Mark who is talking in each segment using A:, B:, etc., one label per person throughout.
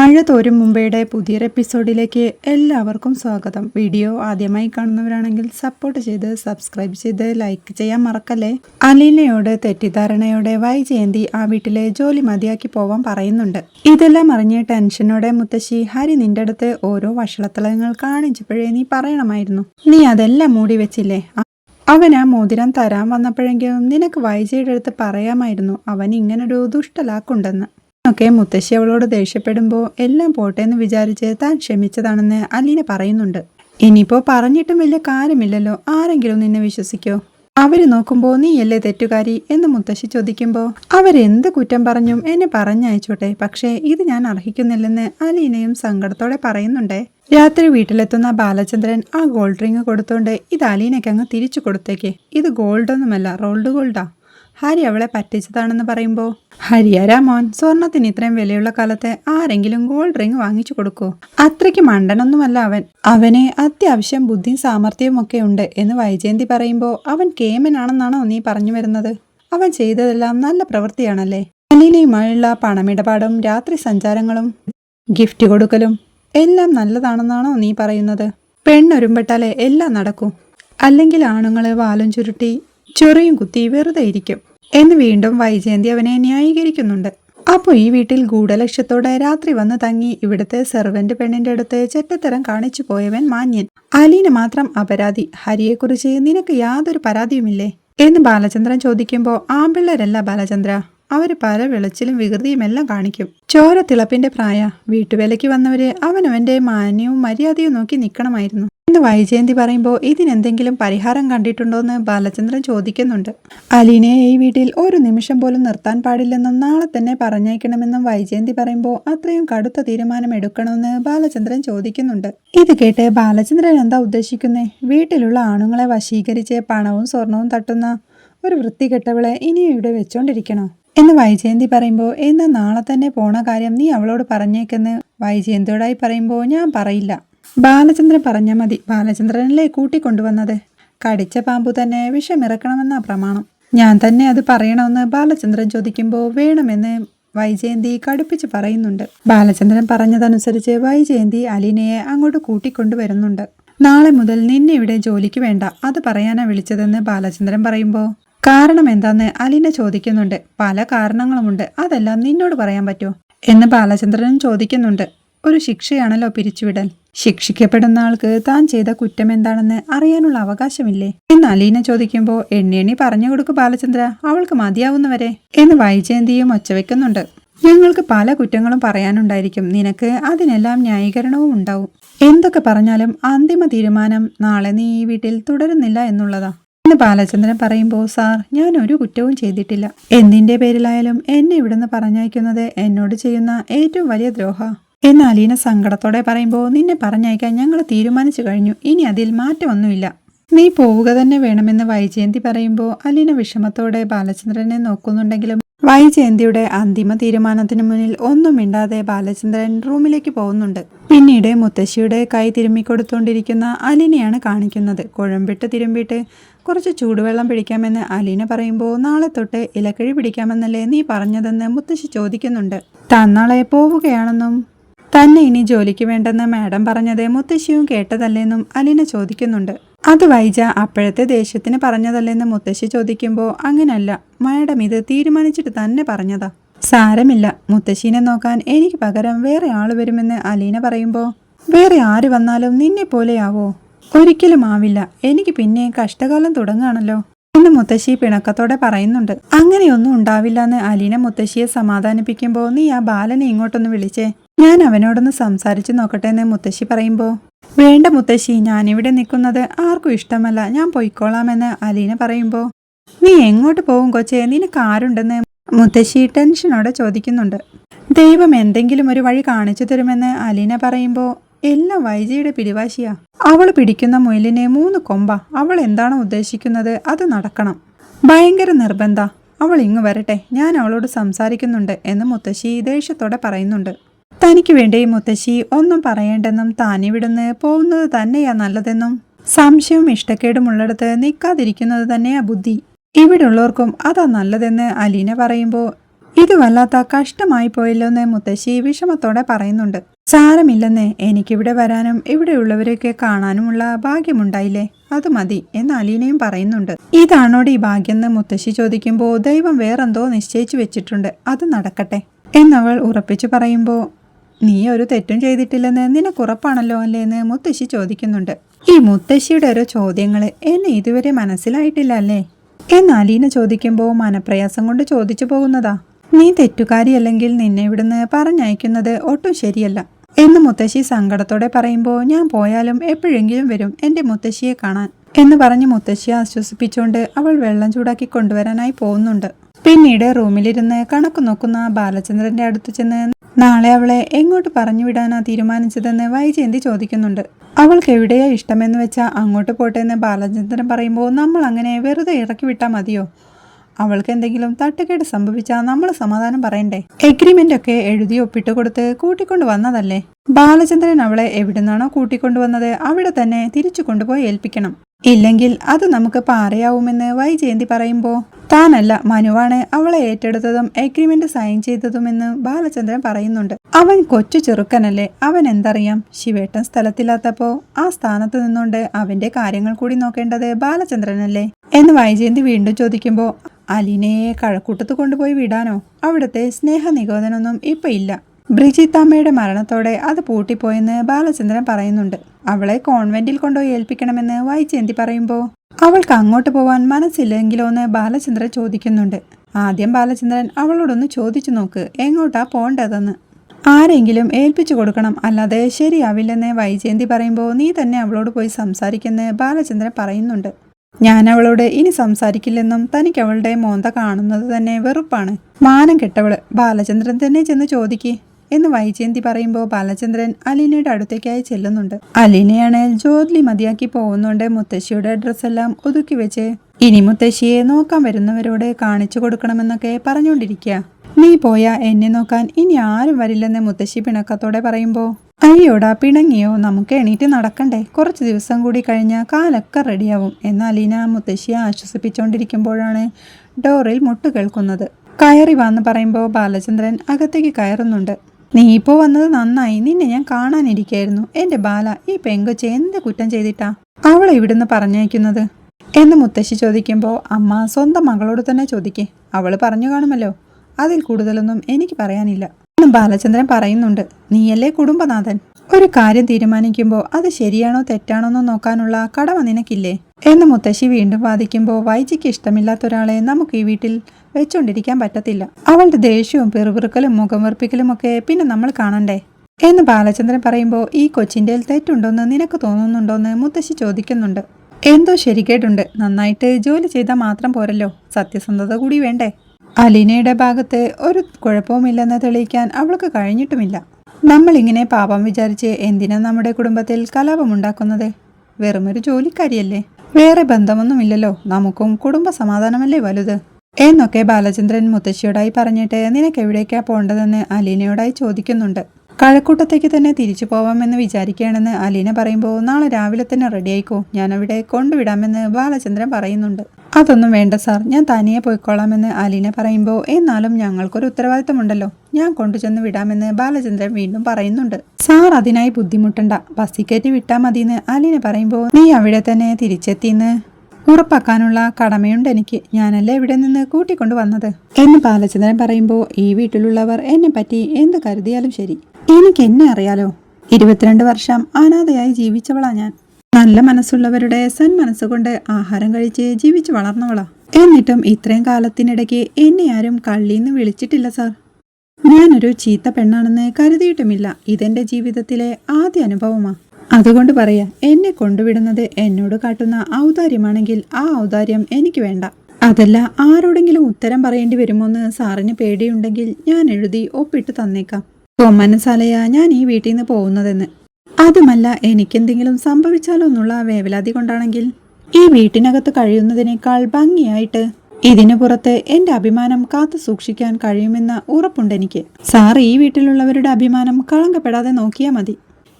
A: മഴ തോരും മുംബൈയുടെ പുതിയൊരു എപ്പിസോഡിലേക്ക് എല്ലാവർക്കും സ്വാഗതം. വീഡിയോ ആദ്യമായി കാണുന്നവരാണെങ്കിൽ സപ്പോർട്ട് ചെയ്ത് സബ്സ്ക്രൈബ് ചെയ്ത് ലൈക്ക് ചെയ്യാൻ മറക്കല്ലേ? അലീനയോട് തെറ്റിദ്ധാരണയോടെ വൈ ജയന്തി ആ വീട്ടിലെ ജോലി മതിയാക്കി പോവാൻ പറയുന്നുണ്ട്. ഇതെല്ലാം അറിഞ്ഞ് ടെൻഷനോടെ മുത്തശ്ശി ഹരി നിന്റെ അടുത്ത് ഓരോ വഷളത്തലങ്ങൾ കാണിച്ചപ്പോഴേ നീ പറയണമായിരുന്നു. നീ അതെല്ലാം മൂടി വെച്ചില്ലേ? അവനാ മോതിരം തരാൻ വന്നപ്പോഴെങ്കിലും നിനക്ക് വൈജയുടെ അടുത്ത് പറയാമായിരുന്നു. അവൻ ഇങ്ങനൊരു ദുഷ്ടലാക്കുണ്ടെന്ന്. ഒക്കെ മുത്തശ്ശി അവളോട് ദേഷ്യപ്പെടുമ്പോൾ എല്ലാം പോട്ടെ എന്ന് വിചാരിച്ച് താൻ ക്ഷമിച്ചതാണെന്ന് അലീന പറയുന്നുണ്ട്. ഇനിയിപ്പോ പറഞ്ഞിട്ടും വലിയ കാര്യമില്ലല്ലോ. ആരെങ്കിലും നിന്നെ വിശ്വസിക്കോ? അവർ നോക്കുമ്പോൾ നീയല്ലേ തെറ്റുകാരി എന്ന് മുത്തശ്ശി ചോദിക്കുമ്പോൾ അവരെന്ത് കുറ്റം പറഞ്ഞും എന്നെ പറഞ്ഞയച്ചോട്ടെ. പക്ഷേ ഇത് ഞാൻ അർഹിക്കുന്നില്ലെന്ന് അലീനയും സങ്കടത്തോടെ പറയുന്നുണ്ടേ. രാത്രി വീട്ടിലെത്തുന്ന ബാലചന്ദ്രൻ ആ ഗോൾഡ് റിങ് കൊടുത്തോണ്ട് ഇത് അലീനയ്ക്ക് അങ്ങ് തിരിച്ചു കൊടുത്തേക്ക്. ഇത് ഗോൾഡൊന്നുമല്ല റോൾഡ് ഗോൾഡാ ഹരി അവളെ പറ്റിച്ചതാണെന്ന് പറയുമ്പോ ഹരിയാരാ മോൻ സ്വർണത്തിന് ഇത്രയും വിലയുള്ള കാലത്ത് ആരെങ്കിലും ഗോൾഡ് റിങ് വാങ്ങിച്ചു കൊടുക്കൂ? അത്രയ്ക്ക് മണ്ടനൊന്നുമല്ല അവൻ. അവന് അത്യാവശ്യം ബുദ്ധിയും സാമർഥ്യവും ഒക്കെ ഉണ്ട് എന്ന് വൈജയന്തി പറയുമ്പോ അവൻ കേമനാണെന്നാണോ നീ പറഞ്ഞു വരുന്നത്? അവൻ ചെയ്തതെല്ലാം നല്ല പ്രവൃത്തിയാണല്ലേ? അനിലയുമായുള്ള പണമിടപാടും രാത്രി സഞ്ചാരങ്ങളും ഗിഫ്റ്റ് കൊടുക്കലും എല്ലാം നല്ലതാണെന്നാണോ നീ പറയുന്നത്? പെണ്ണൊരുമ്പെട്ടാലേ എല്ലാം നടക്കും. അല്ലെങ്കിൽ ആണുങ്ങളെ വാലും ചുരുട്ടി ചൊറിയും കുത്തി വെറുതെ ഇരിക്കും. എന്ന് വീണ്ടും വൈജയന്തി അവനെ ന്യായീകരിക്കുന്നുണ്ട്. അപ്പോൾ ഈ വീട്ടിൽ ഗൂഢലക്ഷ്യത്തോടെ രാത്രി വന്ന് തങ്ങി ഇവിടുത്തെ സെർവന്റ് പെണ്ണിന്റെ അടുത്ത് ചെറ്റത്തരം കാണിച്ചു പോയവൻ മാന്യൻ. അലീന മാത്രം അപരാധി. ഹരിയെക്കുറിച്ച് നിനക്ക് യാതൊരു പരാതിയുമില്ലേ? എന്ന് ബാലചന്ദ്രൻ ചോദിക്കുമ്പോൾ ആമ്പിള്ളേരല്ല ബാലചന്ദ്ര. അവർ പല വെളിച്ചിലും വികൃതിയുമെല്ലാം കാണിക്കും. ചോര തിളപ്പിന്റെ പ്രായ. വീട്ടുവേലയ്ക്ക് വന്നവര് അവനവന്റെ മാന്യവും മര്യാദയും നോക്കി നിൽക്കണമായിരുന്നു എന്ന് വൈജയന്തി പറയുമ്പോൾ ഇതിനെന്തെങ്കിലും പരിഹാരം കണ്ടിട്ടുണ്ടോയെന്ന് ബാലചന്ദ്രൻ ചോദിക്കുന്നുണ്ട്. അലീനയെ ഈ വീട്ടിൽ ഒരു നിമിഷം പോലും നിർത്താൻ പാടില്ലെന്നും നാളെ തന്നെ പറഞ്ഞയക്കണമെന്നും വൈജയന്തി പറയുമ്പോൾ അത്രയും കടുത്ത തീരുമാനം എടുക്കണമെന്ന് ബാലചന്ദ്രൻ ചോദിക്കുന്നുണ്ട്. ഇത് കേട്ട് ബാലചന്ദ്രൻ എന്താ ഉദ്ദേശിക്കുന്നത് വീട്ടിലുള്ള ആണുങ്ങളെ വശീകരിച്ച് പണവും സ്വർണവും തട്ടുന്ന ഒരു വൃത്തികെട്ടവളെ ഇനിയും ഇവിടെ വെച്ചോണ്ടിരിക്കണോ? എന്ന് വൈജയന്തി പറയുമ്പോൾ എന്നാ നാളെ തന്നെ പോണ കാര്യം നീ അവളോട് പറഞ്ഞേക്കെന്ന് വൈജയന്തിയോടായി പറയുമ്പോൾ ഞാൻ പറയില്ല. ബാലചന്ദ്രൻ പറഞ്ഞാൽ മതി. ബാലചന്ദ്രനല്ലേ കൂട്ടിക്കൊണ്ടുവന്നത്? കടിച്ച പാമ്പു തന്നെ വിഷമിറക്കണമെന്നാ പ്രമാണം. ഞാൻ തന്നെ അത് പറയണമെന്ന് ബാലചന്ദ്രൻ ചോദിക്കുമ്പോൾ വേണമെന്ന് വൈജയന്തി കടുപ്പിച്ച് പറയുന്നുണ്ട്. ബാലചന്ദ്രൻ പറഞ്ഞതനുസരിച്ച് വൈജയന്തി അലീനയെ അങ്ങോട്ട് കൂട്ടിക്കൊണ്ടുവരുന്നുണ്ട്. നാളെ മുതൽ നിന്നെ ഇവിടെ ജോലിക്ക് വേണ്ട. അത് പറയാനാ വിളിച്ചതെന്ന് ബാലചന്ദ്രൻ പറയുമ്പോൾ കാരണം എന്താന്ന് അലീന ചോദിക്കുന്നുണ്ട്. പല കാരണങ്ങളുമുണ്ട്. അതെല്ലാം നിന്നോട് പറയാൻ പറ്റുമോ എന്ന് ബാലചന്ദ്രനും ചോദിക്കുന്നുണ്ട്. ഒരു ശിക്ഷയാണല്ലോ പിരിച്ചുവിടൽ. ശിക്ഷിക്കപ്പെടുന്ന ആൾക്ക് താൻ ചെയ്ത കുറ്റം എന്താണെന്ന് അറിയാനുള്ള അവകാശമില്ലേ? എന്ന് അലീന ചോദിക്കുമ്പോൾ എണ്ണി പറഞ്ഞു കൊടുക്കു ബാലചന്ദ്ര അവൾക്ക് മതിയാവുന്നവരെ എന്ന് വൈജയന്തിയും ഒച്ചവെക്കുന്നുണ്ട് ഞങ്ങൾക്ക് പല കുറ്റങ്ങളും പറയാനുണ്ടായിരിക്കും. നിനക്ക് അതിനെല്ലാം ന്യായീകരണവും ഉണ്ടാവും. എന്തൊക്കെ പറഞ്ഞാലും അന്തിമ തീരുമാനം നാളെ നീ ഈ വീട്ടിൽ തുടരുന്നില്ല എന്നുള്ളതാ. എന്ന് ബാലചന്ദ്രൻ പറയുമ്പോൾ സാർ ഞാൻ ഒരു കുറ്റവും ചെയ്തിട്ടില്ല. എന്തിന്റെ പേരിലായാലും എന്നെ ഇവിടുന്ന് പറഞ്ഞയക്കുന്നത് എന്നോട് ചെയ്യുന്ന ഏറ്റവും വലിയ ദ്രോഹ. എന്ന് അലീന സങ്കടത്തോടെ പറയുമ്പോൾ നിന്നെ പറഞ്ഞയക്കാൻ ഞങ്ങൾ തീരുമാനിച്ചു കഴിഞ്ഞു. ഇനി അതിൽ മാറ്റമൊന്നുമില്ല. നീ പോവുക തന്നെ വേണമെന്ന് വൈജയന്തി പറയുമ്പോൾ അലീന വിഷമത്തോടെ ബാലചന്ദ്രനെ നോക്കുന്നുണ്ടെങ്കിലും വൈജയന്തിയുടെ അന്തിമ തീരുമാനത്തിന് മുന്നിൽ ഒന്നും മിണ്ടാതെ ബാലചന്ദ്രൻ റൂമിലേക്ക് പോകുന്നുണ്ട്. പിന്നീട് മുത്തശ്ശിയുടെ കൈ തിരുമ്മിക്കൊടുത്തുകൊണ്ടിരിക്കുന്ന അലീനയാണ് കാണിക്കുന്നത്. കുഴമ്പിട്ട് തിരുമ്പിട്ട് കുറച്ച് ചൂടുവെള്ളം പിടിക്കാമെന്ന് അലീന പറയുമ്പോൾ നാളെ തൊട്ട് ഇലക്കിഴി പിടിക്കാമെന്നല്ലേ നീ പറഞ്ഞതെന്ന് മുത്തശ്ശി ചോദിക്കുന്നുണ്ട്. താൻ നാളെ പോവുകയാണെന്നും തന്നെ ഇനി ജോലിക്ക് വേണ്ടെന്ന് മാഡം പറഞ്ഞത് മുത്തശ്ശിയും കേട്ടതല്ലേന്നും അലീന ചോദിക്കുന്നുണ്ട്. അത് വൈജ അപ്പോഴത്തെ ദേഷ്യത്തിന് പറഞ്ഞതല്ലെന്ന് മുത്തശ്ശി ചോദിക്കുമ്പോൾ അങ്ങനല്ല മാഡം ഇത് തീരുമാനിച്ചിട്ട് തന്നെ പറഞ്ഞതാ. സാരമില്ല മുത്തശ്ശീനെ നോക്കാൻ എനിക്ക് പകരം വേറെ ആൾ വരുമെന്ന് അലീന പറയുമ്പോൾ വേറെ ആര് വന്നാലും നിന്നെ പോലെയാവോ? ഒരിക്കലും ആവില്ല എനിക്ക് പിന്നെ കഷ്ടകാലം തുടങ്ങുകയാണല്ലോ എന്ന് മുത്തശ്ശി പിണക്കത്തോടെ പറയുന്നുണ്ട്. അങ്ങനെയൊന്നും ഉണ്ടാവില്ല എന്ന് അലീന മുത്തശ്ശിയെ സമാധാനിപ്പിക്കുമ്പോൾ നീ ആ ബാലനെ ഇങ്ങോട്ടൊന്ന് വിളിച്ചേ. ഞാൻ അവനോടൊന്ന് സംസാരിച്ചു നോക്കട്ടെ എന്ന് മുത്തശ്ശി പറയുമ്പോൾ വേണ്ട മുത്തശ്ശി ഞാനിവിടെ നിൽക്കുന്നത് ആർക്കും ഇഷ്ടമല്ല. ഞാൻ പൊയ്ക്കോളാമെന്ന് അലീന പറയുമ്പോൾ നീ എങ്ങോട്ട് പോകും കൊച്ചേ? നിനക്ക് ആരുണ്ടെന്ന്? മുത്തശ്ശി ടെൻഷനോടെ ചോദിക്കുന്നുണ്ട്. ദൈവം എന്തെങ്കിലും ഒരു വഴി കാണിച്ചു തരുമെന്ന് അലീന പറയുമ്പോൾ എല്ലാം വൈജയുടെ പിടിവാശിയാ. അവൾ പിടിക്കുന്ന മുയലിനെ മൂന്ന് കൊമ്പ. അവൾ എന്താണ് ഉദ്ദേശിക്കുന്നത് അത് നടക്കണം. ഭയങ്കര നിർബന്ധ. അവൾ ഇങ്ങ് വരട്ടെ. ഞാൻ അവളോട് സംസാരിക്കുന്നുണ്ട് എന്ന് മുത്തശ്ശി ദേഷ്യത്തോടെ പറയുന്നുണ്ട്. തനിക്ക് വേണ്ടി മുത്തശ്ശി ഒന്നും പറയേണ്ടെന്നും താനിവിടുന്ന് പോകുന്നത് തന്നെയാ നല്ലതെന്നും. സംശയവും ഇഷ്ടക്കേടും ഉള്ളിടത്ത് നിൽക്കാതിരിക്കുന്നത് തന്നെയാ ബുദ്ധി. ഇവിടെയുള്ളവർക്കും അതാ നല്ലതെന്ന് അലീന പറയുമ്പോൾ ഇത് വല്ലാത്ത കഷ്ടമായി പോയല്ലോ എന്ന് മുത്തശ്ശി വിഷമത്തോടെ പറയുന്നുണ്ട്. സാരമില്ലെന്ന് എനിക്കിവിടെ വരാനും ഇവിടെയുള്ളവരെയൊക്കെ കാണാനുമുള്ള ഭാഗ്യമുണ്ടായില്ലേ? അത് മതി എന്ന് അലീനയും പറയുന്നുണ്ട്. ഇതാണോടി ഈ ഭാഗ്യം എന്ന് മുത്തശ്ശി ചോദിക്കുമ്പോൾ ദൈവം വേറെന്തോ നിശ്ചയിച്ചു വെച്ചിട്ടുണ്ട്. അത് നടക്കട്ടെ. എന്നവൾ ഉറപ്പിച്ചു പറയുമ്പോൾ നീ ഒരു തെറ്റും ചെയ്തിട്ടില്ലെന്ന് നിനക്കുറപ്പാണല്ലോ അല്ലേ എന്ന് മുത്തശ്ശി ചോദിക്കുന്നുണ്ട്. ഈ മുത്തശ്ശിയുടെ ഓരോ ചോദ്യങ്ങൾ എന്നെ ഇതുവരെ മനസ്സിലായിട്ടില്ല അല്ലേ എന്ന് അലീന ചോദിക്കുമ്പോൾ മനപ്രയാസം കൊണ്ട് ചോദിച്ചു പോകുന്നതാ. നീ തെറ്റുകാരിയല്ലെങ്കിൽ നിന്നെ ഇവിടുന്ന് പറഞ്ഞയക്കുന്നത് ഒട്ടും ശരിയല്ല. എന്ന് മുത്തശ്ശി സങ്കടത്തോടെ പറയുമ്പോൾ ഞാൻ പോയാലും എപ്പോഴെങ്കിലും വരും എന്റെ മുത്തശ്ശിയെ കാണാൻ. എന്ന് പറഞ്ഞ് മുത്തശ്ശിയെ ആശ്വസിപ്പിച്ചുകൊണ്ട് അവൾ വെള്ളം ചൂടാക്കി കൊണ്ടുവരാനായി പോകുന്നുണ്ട്. പിന്നീട് റൂമിലിരുന്ന് കണക്ക് നോക്കുന്ന ബാലചന്ദ്രന്റെ അടുത്ത് ചെന്ന് നാളെ അവളെ എങ്ങോട്ട് പറഞ്ഞു വിടാനാ തീരുമാനിച്ചതെന്ന് വൈജയന്തി ചോദിക്കുന്നുണ്ട്. അവൾക്ക് എവിടെയാ ഇഷ്ടമെന്ന് വെച്ചാൽ അങ്ങോട്ട് പോട്ടെ എന്ന് ബാലചന്ദ്രൻ പറയുമ്പോൾ നമ്മൾ അങ്ങനെ വെറുതെ ഇറക്കി വിട്ടാൽ മതിയോ? അവൾക്ക് എന്തെങ്കിലും തട്ടുകേട് സംഭവിച്ചാൽ നമ്മൾ സമാധാനം പറയണ്ടേ? എഗ്രിമെന്റ് ഒക്കെ എഴുതി ഒപ്പിട്ട് കൊടുത്ത് കൂട്ടിക്കൊണ്ടു വന്നതല്ലേ? ബാലചന്ദ്രൻ അവളെ എവിടുന്നാണോ കൂട്ടിക്കൊണ്ടുവന്നത് അവിടെ തന്നെ തിരിച്ചു കൊണ്ടുപോയി ഏൽപ്പിക്കണം. ഇല്ലെങ്കിൽ അത് നമുക്ക് പാറയാവുമെന്ന് വൈജയന്തി പറയുമ്പോൾ താനല്ല മനുവാണ്. അവളെ ഏറ്റെടുത്തതും എഗ്രിമെന്റ് സൈൻ ചെയ്തതുമെന്ന് ബാലചന്ദ്രൻ പറയുന്നുണ്ട്. അവൻ കൊച്ചു ചെറുക്കനല്ലേ. അവൻ എന്തറിയാം? ശിവേട്ടൻ സ്ഥലത്തില്ലാത്തപ്പോ ആ സ്ഥാനത്ത് നിന്നുകൊണ്ട് അവന്റെ കാര്യങ്ങൾ കൂടി നോക്കേണ്ടത് ബാലചന്ദ്രനല്ലേ? എന്ന് വൈജയന്തി വീണ്ടും ചോദിക്കുമ്പോൾ അലീനയെ കഴക്കൂട്ടത്ത് കൊണ്ടുപോയി വിടാനോ? അവിടുത്തെ സ്നേഹ നികോധനൊന്നും ഇപ്പൊ ഇല്ല. ബ്രിജിത്തമ്മയുടെ മരണത്തോടെ അത് പൂട്ടിപ്പോയെന്ന് ബാലചന്ദ്രൻ പറയുന്നുണ്ട്. അവളെ കോൺവെന്റിൽ കൊണ്ടുപോയി ഏൽപ്പിക്കണമെന്ന് വൈജയന്തി പറയുമ്പോൾ അവൾക്ക് അങ്ങോട്ട് പോവാൻ മനസ്സില്ലെങ്കിലോ എന്ന് ബാലചന്ദ്രൻ ചോദിക്കുന്നുണ്ട്. ആദ്യം ബാലചന്ദ്രൻ അവളോടൊന്ന് ചോദിച്ചു നോക്ക് എങ്ങോട്ടാ പോണ്ടതെന്ന്. ആരെങ്കിലും ഏൽപ്പിച്ചു കൊടുക്കണം അല്ലാതെ ശരിയാവില്ലെന്ന് വൈജയന്തി പറയുമ്പോൾ നീ തന്നെ അവളോട് പോയി സംസാരിക്കെന്ന് ബാലചന്ദ്രൻ പറയുന്നുണ്ട്. ഞാൻ അവളോട് ഇനി സംസാരിക്കില്ലെന്നും തനിക്ക് അവളുടെ മോന്ത കാണുന്നത് തന്നെ വെറുപ്പാണ്. മാനം കെട്ടവൾ ബാലചന്ദ്രൻ തന്നെ ചെന്ന് ചോദിക്കേ. എന്ന് വൈജയന്തി പറയുമ്പോൾ ബാലചന്ദ്രൻ അലീനയുടെ അടുത്തേക്കായി ചെല്ലുന്നുണ്ട്. അലീനയാണ് ജോലി മതിയാക്കി പോകുന്നുണ്ട് മുത്തശ്ശിയുടെ ഡ്രസ്സെല്ലാം ഒതുക്കി വെച്ച് ഇനി മുത്തശ്ശിയെ നോക്കാൻ വരുന്നവരോട് കാണിച്ചു കൊടുക്കണമെന്നൊക്കെ പറഞ്ഞുകൊണ്ടിരിക്കുക നീ പോയാ എന്നെ നോക്കാൻ ഇനി ആരും വരില്ലെന്ന് മുത്തശ്ശി പിണക്കത്തോടെ പറയുമ്പോൾ അയ്യോടാ പിണങ്ങിയോ? നമുക്ക് എണീറ്റ് നടക്കണ്ടേ? കുറച്ച് ദിവസം കൂടി കഴിഞ്ഞാൽ കാലൊക്കെ റെഡിയാവും. എന്ന് അലീന മുത്തശ്ശിയെ ആശ്വസിപ്പിച്ചുകൊണ്ടിരിക്കുമ്പോഴാണ് ഡോറിൽ മുട്ട് കേൾക്കുന്നത്. കയറി വാന്ന് പറയുമ്പോൾ ബാലചന്ദ്രൻ അകത്തേക്ക് കയറുന്നുണ്ട്. നീ ഇപ്പോൾ വന്നത് നന്നായി. നിന്നെ ഞാൻ കാണാനിരിക്കായിരുന്നു. എന്റെ ബാല ഈ പെങ്കൊച്ച് എന്ത് കുറ്റം ചെയ്തിട്ടാ അവളെ ഇവിടുന്ന് പറഞ്ഞയക്കുന്നത്? എന്ന് മുത്തശ്ശി ചോദിക്കുമ്പോൾ അമ്മ സ്വന്തം മകളോട് തന്നെ ചോദിക്കേ. അവൾ പറഞ്ഞു കാണുമല്ലോ. അതിൽ കൂടുതലൊന്നും എനിക്ക് പറയാനില്ല. എന്നും ബാലചന്ദ്രൻ പറയുന്നുണ്ട്. നീയല്ലേ കുടുംബനാഥൻ? ഒരു കാര്യം തീരുമാനിക്കുമ്പോൾ അത് ശരിയാണോ തെറ്റാണോ എന്ന് നോക്കാനുള്ള കടമ നിനക്കില്ലേ? എന്ന് മുത്തശ്ശി വീണ്ടും വാദിക്കുമ്പോൾ വൈജിക്ക് ഇഷ്ടമില്ലാത്ത ഒരാളെ നമുക്ക് ഈ വീട്ടിൽ വെച്ചുകൊണ്ടിരിക്കാൻ പറ്റത്തില്ല. അവളുടെ ദേഷ്യവും പിറുപിറുക്കലും മുഖം വെറുപ്പിക്കലും ഒക്കെ പിന്നെ നമ്മൾ കാണണ്ടേ? എന്ന് ബാലചന്ദ്രൻ പറയുമ്പോൾ ഈ കൊച്ചിന്റെ തെറ്റുണ്ടോന്ന് നിനക്ക് തോന്നുന്നുണ്ടോന്ന് മുത്തശ്ശി ചോദിക്കുന്നുണ്ട്. എന്തോ ശരിക്കേട്ടുണ്ട് നന്നായിട്ട് ജോലി ചെയ്താൽ മാത്രം പോരല്ലോ. സത്യസന്ധത കൂടി വേണ്ടേ? അലീനയുടെ ഭാഗത്ത് ഒരു കുഴപ്പവുമില്ലെന്ന് തെളിയിക്കാൻ അവൾക്ക് കഴിഞ്ഞിട്ടുമില്ല. നമ്മളിങ്ങനെ പാപം വിചാരിച്ച് എന്തിനാ നമ്മുടെ കുടുംബത്തിൽ കലാപമുണ്ടാക്കുന്നത്? വെറുമൊരു ജോലിക്കാരിയല്ലേ? വേറെ ബന്ധമൊന്നുമില്ലല്ലോ. നമുക്കും കുടുംബ സമാധാനമല്ലേ വലുത്? എന്നൊക്കെ ബാലചന്ദ്രൻ മുത്തശ്ശിയോടായി പറഞ്ഞിട്ട് നിനക്ക് എവിടേക്കാ പോണ്ടതെന്ന് അലീനയോടായി ചോദിക്കുന്നുണ്ട്. കഴക്കൂട്ടത്തേക്ക് തന്നെ തിരിച്ചു പോവാമെന്ന് വിചാരിക്കുകയാണെന്ന് അലീന പറയുമ്പോൾ നാളെ രാവിലെ തന്നെ റെഡിയായിക്കോ ഞാനവിടെ കൊണ്ടുവിടാമെന്ന് ബാലചന്ദ്രൻ പറയുന്നുണ്ട്. അതൊന്നും വേണ്ട സാർ. ഞാൻ തനിയെ പോയിക്കോളാമെന്ന് അലീന പറയുമ്പോൾ എന്നാലും ഞങ്ങൾക്കൊരു ഉത്തരവാദിത്തമുണ്ടല്ലോ. ഞാൻ കൊണ്ടുചെന്ന് വിടാമെന്ന് ബാലചന്ദ്രൻ വീണ്ടും പറയുന്നുണ്ട്. സാർ അതിനായി ബുദ്ധിമുട്ടണ്ട. ബസ് ടിക്കറ്റ് വിട്ടാൽ മതിയെന്ന് അലീന പറയുമ്പോൾ നീ അവിടെ തന്നെ തിരിച്ചെത്തിയെന്ന് ഉറപ്പാക്കാനുള്ള കടമയുണ്ട് എനിക്ക്. ഞാനല്ലേ ഇവിടെ നിന്ന് കൂട്ടിക്കൊണ്ടു വന്നത്? എന്ന് ബാലചന്ദ്രൻ പറയുമ്പോൾ ഈ വീട്ടിലുള്ളവർ എന്നെ പറ്റി എന്ത് കരുതിയാലും ശരി. എനിക്ക് എന്നെ അറിയാലോ. ഇരുപത്തിരണ്ട് വർഷം അനാഥയായി ജീവിച്ചവളാ ഞാൻ. നല്ല മനസ്സുള്ളവരുടെ സൻ മനസ്സുകൊണ്ട് ആഹാരം കഴിച്ച് ജീവിച്ച് വളർന്നവളാ. എന്നിട്ടും ഇത്രയും കാലത്തിനിടയ്ക്ക് എന്നെ ആരും കള്ളിന്ന് വിളിച്ചിട്ടില്ല സാർ. ഞാനൊരു ചീത്ത പെണ്ണാണെന്ന് കരുതിയിട്ടുമില്ല. ഇതെന്റെ ജീവിതത്തിലെ ആദ്യ അനുഭവമാ. അതുകൊണ്ട് പറയാ എന്നെ കൊണ്ടുവിടുന്നത് എന്നോട് കാട്ടുന്ന ഔദാര്യമാണെങ്കിൽ ആ ഔദാര്യം എനിക്ക് വേണ്ട. അതല്ല ആരോടെങ്കിലും ഉത്തരം പറയേണ്ടി വരുമോന്ന് സാറിന് പേടിയുണ്ടെങ്കിൽ ഞാൻ എഴുതി ഒപ്പിട്ട് തന്നേക്കാം. മനസ്സാലയാ ഞാൻ ഈ വീട്ടിൽ നിന്ന് പോകുന്നതെന്ന്. അതുമല്ല എനിക്കെന്തെങ്കിലും സംഭവിച്ചാലോ എന്നുള്ള വേവലാതി കൊണ്ടാണെങ്കിൽ. ഈ വീട്ടിനകത്ത് കഴിയുന്നതിനേക്കാൾ ഭംഗിയായിട്ട് ഇതിനു പുറത്ത് എന്റെ അഭിമാനം കാത്തു സൂക്ഷിക്കാൻ കഴിയുമെന്ന ഉറപ്പുണ്ടെനിക്ക്. സാർ ഈ വീട്ടിലുള്ളവരുടെ അഭിമാനം കളങ്കപ്പെടാതെ നോക്കിയാൽ മതി.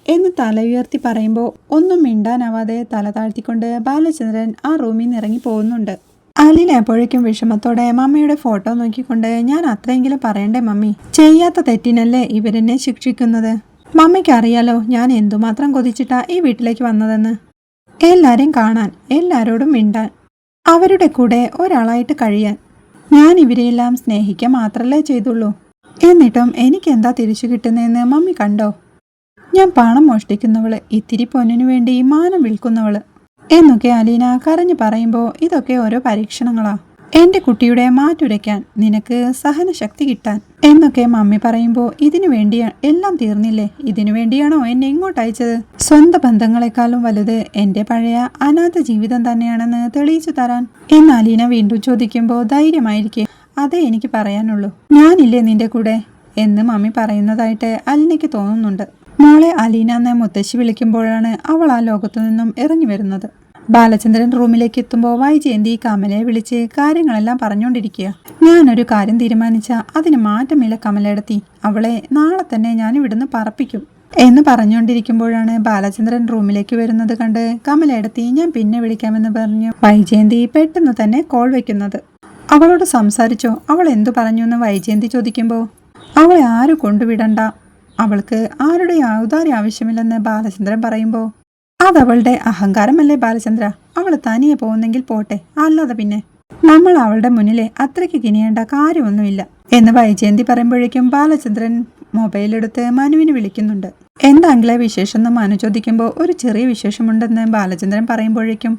A: എന്ന് തല ഉയർത്തി പറയുമ്പോൾ ഒന്നും മിണ്ടാനാവാതെ തല താഴ്ത്തിക്കൊണ്ട് ബാലചന്ദ്രൻ ആ റൂമിൽ നിന്ന് ഇറങ്ങി പോകുന്നുണ്ട്. അലീന എപ്പോഴേക്കും വിഷമത്തോടെ മമ്മിയുടെ ഫോട്ടോ നോക്കിക്കൊണ്ട് ഞാൻ അത്രയെങ്കിലും പറയണ്ടേ മമ്മി? ചെയ്യാത്ത തെറ്റിനല്ലേ ഇവരെന്നെ ശിക്ഷിക്കുന്നത്? മമ്മിക്ക് അറിയാലോ ഞാൻ എന്തുമാത്രം കൊതിച്ചിട്ടാ ഈ വീട്ടിലേക്ക് വന്നതെന്ന്. എല്ലാരെയും കാണാൻ എല്ലാരോടും മിണ്ടാൻ അവരുടെ കൂടെ ഒരാളായിട്ട് കഴിയാൻ. ഞാൻ ഇവരെയെല്ലാം സ്നേഹിക്കുക മാത്രല്ലേ ചെയ്തുള്ളൂ. എന്നിട്ടും എനിക്ക് എന്താ തിരിച്ചു കിട്ടുന്നതെന്ന് മമ്മി കണ്ടോ? ഞാൻ പണം മോഷ്ടിക്കുന്നവൾ ഇത്തിരി പൊന്നിനു വേണ്ടി മാനം വിൽക്കുന്നവൾ എന്നൊക്കെ അലീന കരഞ്ഞു പറയുമ്പോൾ ഇതൊക്കെ ഓരോ പരീക്ഷണങ്ങളാ. എന്റെ കുട്ടിയുടെ മാറ്റുരയ്ക്കാൻ നിനക്ക് സഹനശക്തി കിട്ടാൻ. എന്നൊക്കെ മമ്മി പറയുമ്പോൾ ഇതിനു വേണ്ടിയാ എല്ലാം തീർന്നില്ലേ? ഇതിനു വേണ്ടിയാണോ എന്നെ ഇങ്ങോട്ട് അയച്ചത്? സ്വന്തം ബന്ധങ്ങളെക്കാളും വലുത് എന്റെ പഴയ അനാഥ ജീവിതം തന്നെയാണെന്ന് തെളിയിച്ചു തരാൻ. എന്ന് അലീന വീണ്ടും ചോദിക്കുമ്പോൾ ധൈര്യമായിരിക്കെ. അതേ എനിക്ക് പറയാനുള്ളൂ. ഞാനില്ലേ നിന്റെ കൂടെ? എന്ന് മമ്മി പറയുന്നതായിട്ട് അലിനയ്ക്ക് തോന്നുന്നുണ്ട്. മോളെ അലീന എന്നെ മുത്തശ്ശി വിളിക്കുമ്പോഴാണ് അവൾ ആ ലോകത്തു നിന്നും ഇറങ്ങി വരുന്നത്. ബാലചന്ദ്രൻ റൂമിലേക്ക് എത്തുമ്പോൾ വൈജയന്തി കമലയെ വിളിച്ച് കാര്യങ്ങളെല്ലാം പറഞ്ഞുകൊണ്ടിരിക്കുക. ഞാനൊരു കാര്യം തീരുമാനിച്ച അതിന് മാറ്റമില്ല കമലയെടുത്തി. അവളെ നാളെ തന്നെ ഞാൻ ഇവിടുന്ന് പറപ്പിക്കും എന്ന് പറഞ്ഞുകൊണ്ടിരിക്കുമ്പോഴാണ് ബാലചന്ദ്രൻ റൂമിലേക്ക് വരുന്നത് കണ്ട് കമലയെടുത്തി ഞാൻ പിന്നെ വിളിക്കാമെന്ന് പറഞ്ഞു. വൈജയന്തി പെട്ടെന്ന് തന്നെ കോൾ വയ്ക്കുന്നത് അവളോട് സംസാരിച്ചോ? അവൾ എന്തു പറഞ്ഞു എന്ന് വൈജയന്തി ചോദിക്കുമ്പോൾ അവളെ ആരും കൊണ്ടുവിടണ്ട. അവൾക്ക് ആരുടെ ഔദാര്യ ആവശ്യമില്ലെന്ന് ബാലചന്ദ്രൻ പറയുമ്പോൾ അതവളുടെ അഹങ്കാരമല്ലേ ബാലചന്ദ്ര? അവൾ തനിയെ പോകുന്നെങ്കിൽ പോട്ടെ അല്ലാതെ പിന്നെ. നമ്മൾ അവളുടെ മുന്നിലെ അത്രയ്ക്ക് കിനിയേണ്ട കാര്യമൊന്നുമില്ല എന്ന് വൈജയന്തി പറയുമ്പോഴേക്കും ബാലചന്ദ്രൻ മൊബൈലെടുത്ത് മനുവിനെ വിളിക്കുന്നുണ്ട്. എന്താങ്കിലെ വിശേഷം എന്ന് മനു ചോദിക്കുമ്പോൾ ഒരു ചെറിയ വിശേഷമുണ്ടെന്ന് ബാലചന്ദ്രൻ പറയുമ്പോഴേക്കും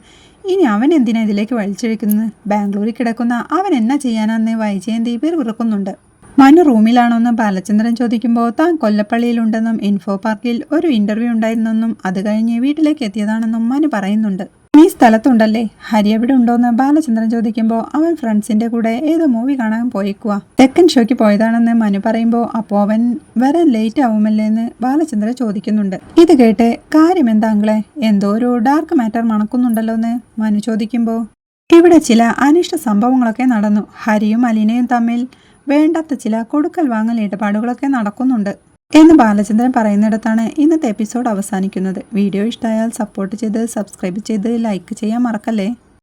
A: ഇനി അവൻ എന്തിനാ ഇതിലേക്ക് വലിച്ചിഴക്കുന്നത് ബാംഗ്ലൂരിൽ കിടക്കുന്ന അവൻ എന്നാ ചെയ്യാനാന്ന് വൈജയന്തി വിറുവിറുക്കുന്നുണ്ട്. മനു റൂമിലാണോന്ന് ബാലചന്ദ്രൻ ചോദിക്കുമ്പോൾ താൻ കൊല്ലപ്പള്ളിയിലുണ്ടെന്നും ഇൻഫോ പാർക്കിൽ ഒരു ഇന്റർവ്യൂ ഉണ്ടായിരുന്നെന്നും അത് കഴിഞ്ഞ് വീട്ടിലേക്ക് എത്തിയതാണെന്നും മനു പറയുന്നുണ്ട്. നീ സ്ഥലത്തുണ്ടല്ലേ? ഹരി എവിടെ ഉണ്ടോന്ന് ബാലചന്ദ്രൻ ചോദിക്കുമ്പോൾ അവൻ ഫ്രണ്ട്സിന്റെ കൂടെ ഏതോ മൂവി കാണാൻ പോയിക്കുക തെക്കൻ ഷോയ്ക്ക് പോയതാണെന്ന് മനു പറയുമ്പോൾ അപ്പോൾ അവൻ വരാൻ ലേറ്റ് ആവുമല്ലേ എന്ന് ബാലചന്ദ്രൻ ചോദിക്കുന്നുണ്ട്. ഇത് കേട്ട് കാര്യം എന്താ അങ്ങളെ എന്തോ ഒരു ഡാർക്ക് മാറ്റർ മണക്കുന്നുണ്ടല്ലോ എന്ന് മനു ചോദിക്കുമ്പോൾ ഇവിടെ ചില അനിഷ്ട സംഭവങ്ങളൊക്കെ നടന്നു. ഹരിയും അലീനയും തമ്മിൽ വേണ്ടാത്ത ചില കൊടുക്കൽ വാങ്ങൽ ഇടപാടുകളൊക്കെ നടക്കുന്നുണ്ട് എന്ന് ബാലചന്ദ്രൻ പറയുന്നിടത്താണ് ഇന്നത്തെ എപ്പിസോഡ് അവസാനിക്കുന്നത്. വീഡിയോ ഇഷ്ടമായാൽ സപ്പോർട്ട് ചെയ്ത് സബ്സ്ക്രൈബ് ചെയ്ത് ലൈക്ക് ചെയ്യാൻ മറക്കല്ലേ?